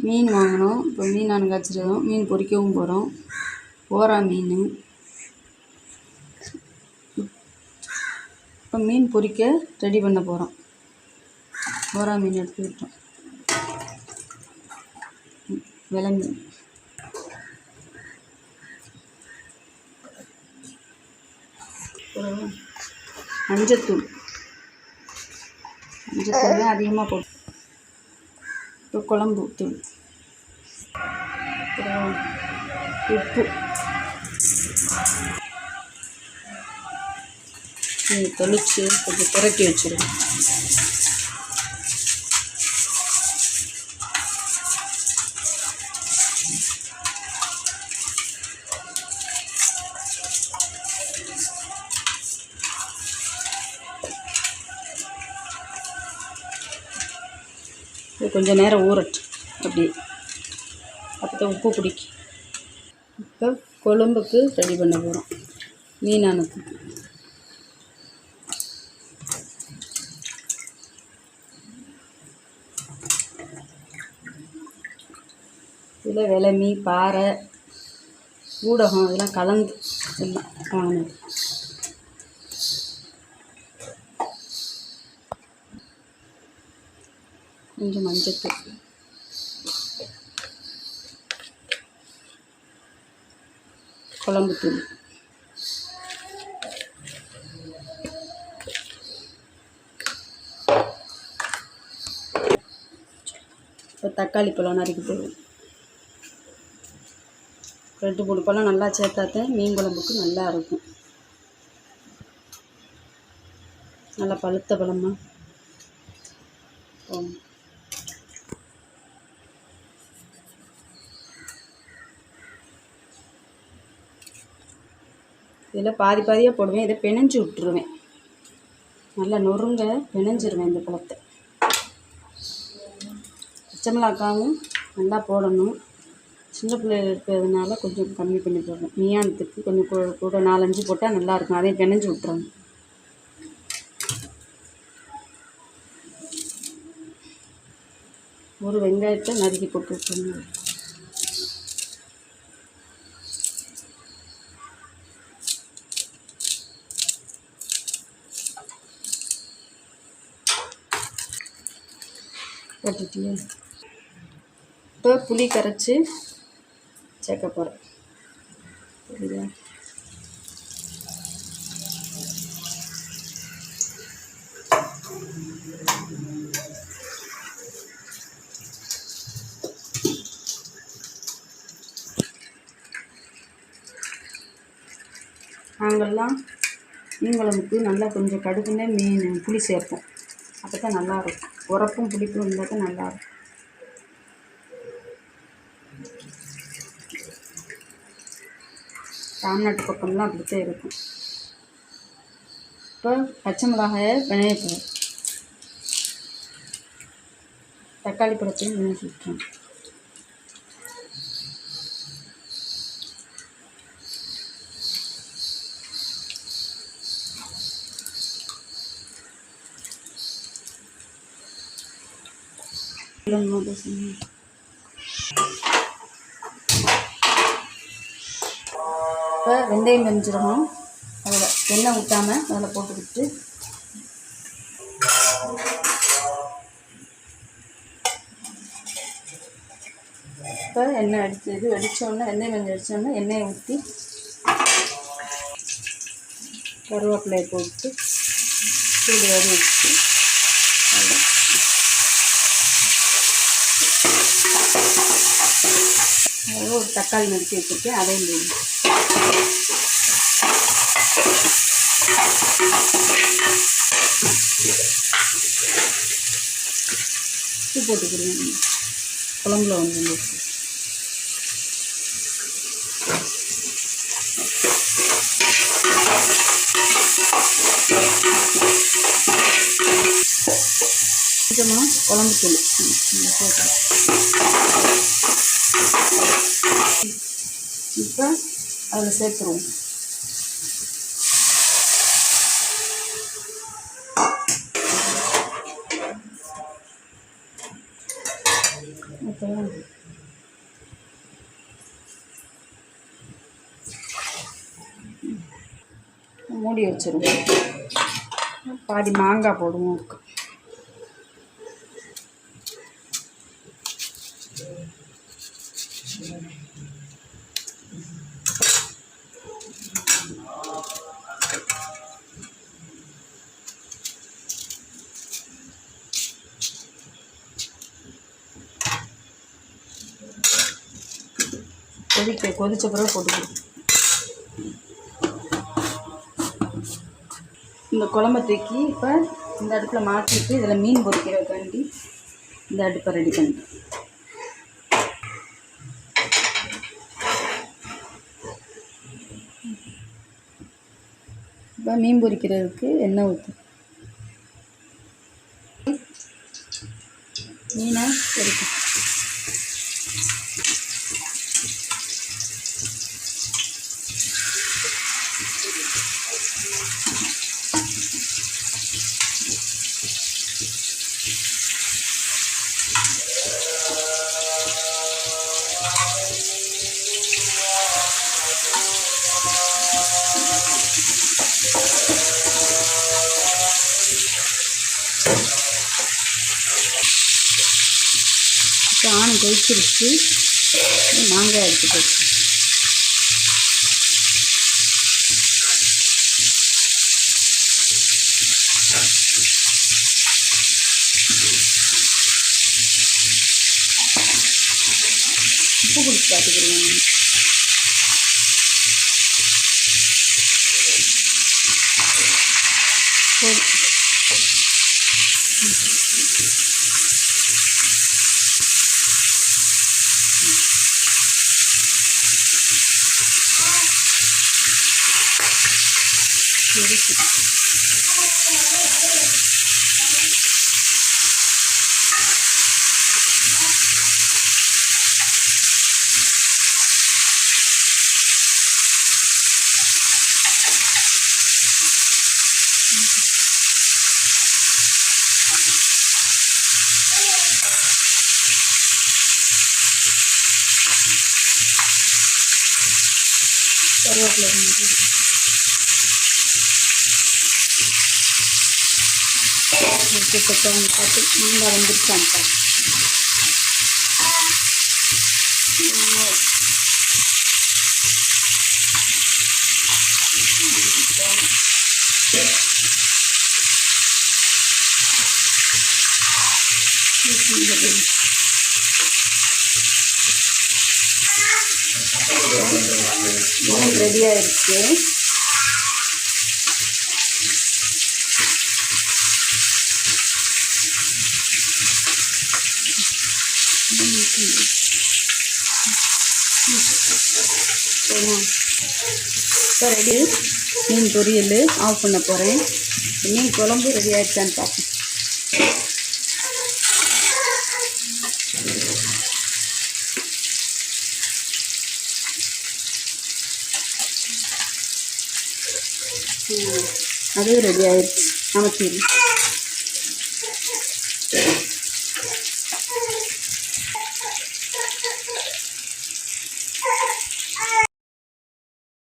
மீன் வாங்கினோம். இப்போ மீன் நான் காய்ச்சிருக்கோம். மீன் பொரிக்கவும் போகிறோம் ஓரா மீன். இப்போ மீன் பொரிக்க ரெடி பண்ண போகிறோம் ஓரா மீன் எடுத்துக்கிட்டோம் விலை மீன் மஞ்சத்தூள். மஞ்சத்தூள் தான் அதிகமாக போட்டு குழம்பு தூள் அப்புறம் உப்பு. தொளிச்சு கொஞ்சம் புரட்டி வச்சுருவோம் இது கொஞ்சம் நேரம் ஊறட்டு அப்படி அப்போ தான் உப்பு பிடிக்கும். இப்போ கொழம்புக்கு ரெடி பண்ண போகிறோம் மீனானத்துக்கு இதில் விளமி பாறை ஊடகம் இதெல்லாம் கலந்து எல்லாம் வாங்கினது. கொஞ்சம் மஞ்சத்தூள். குழம்புத்தூள் இப்போ தக்காளி பழம் நறுக்கி போடுவோம். ரெண்டு மூணு பழம் நல்லா சேர்த்தாத்தான் மீன் குழம்புக்கு நல்லா இருக்கும். நல்லா பழுத்த பழமா. ஆமாம் இதில் பாதி பாதியாக போடுவேன் இதை பிணைஞ்சு விட்டுருவேன். நல்லா நொறுங்க பிணைஞ்சிருவேன் இந்த பழத்தை. பச்சை மிளகாவும் நல்லா போடணும். சின்ன பிள்ளைகள் இருக்கிறதுனால கொஞ்சம் கம்மி பண்ணி போடுறோம் மீயானத்துக்கு கொஞ்சம் கூட கூட நாலஞ்சு போட்டால் நல்லாயிருக்கும். அதையும் பிணைஞ்சு விட்டுறோம் ஒரு வெங்காயத்தை நறுக்கி போட்டு விட்டுருங்க போட்டுட்டியா. இப்போ புளி கரைச்சி சேர்க்க போகிறேன் புரியுதா? நாங்கள்லாம் மீன் குழம்புக்கு நல்லா கொஞ்சம் கடுகுனே மீன் புளி சேர்ப்போம். அப்போ தான் நல்லாயிருக்கும் உரப்பும் புளிப்பும் இருந்தால் தான் நல்லாயிருக்கும் தமிழ்நாட்டு பக்கம்லாம் அப்படித்தான் இருக்கும். இப்போ பச்சை மிளகாயை பிணைய தக்காளி பழத்தையும் பிணைய விட்டுறோம் இப்போ வெந்தயம் பெஞ்சிடணும் அதில் எண்ணெய் ஊற்றாமல் அதில் போட்டுக்கிட்டு. இப்போ எண்ணெய் அடித்து இது வெடித்தோடனே எண்ணெய் கொஞ்சம் அடித்தோடனே எண்ணெயை ஊற்றி கருவேப்பிலையை போட்டு சூடு வரி வச்சு அளவு ஒரு தக்காளி நறுக்கி வச்சுருக்கேன் அதையும் போடணும் உப்பு போட்டுக்கிறேன் குழம்புல வந்து உப்பு கொஞ்சமாக குழம்பு தூள் போட்டு இப்போ அதில் சேர்த்துருவோம். ஓகேவா மூடி வச்சிருவோம். பாதி மாங்காய் போடுவோம். கொதிக்க கொதிச்ச பிறகு போட்டுக்கணும் இந்த குழம்ப தூக்கி இப்போ இந்த அடுப்பில் மாற்றிட்டு இதில் மீன் பொரிக்கிறதுக்காண்டி இந்த அடுப்பை ரெடி பண்ணிட்டேன் இப்போ மீன் பொரிக்கிறதுக்கு எண்ணெய் ஊற்று மீனை பொரிக்கும் இப்போ ஆணை கொதிச்சிருச்சு. மாங்காய் எடுத்து போச்சு உப்பு குடிச்சு பார்த்துக்கிடுவோம் போதும். দিচ্ছি Terus lagi. போடு. பார்த்து மாங்காய் வந்துருச்சான்னு பார்த்து ரெடி ஆயிடுச்சு இப்போ ரெடி. மீன் பொரியல் ஆஃப் பண்ண போகிறேன் மீன் குழம்பு ரெடி ஆயிடுச்சான்னு பார்ப்பேன் அதுவும் ரெடி ஆயிடுச்சு. நமக்கு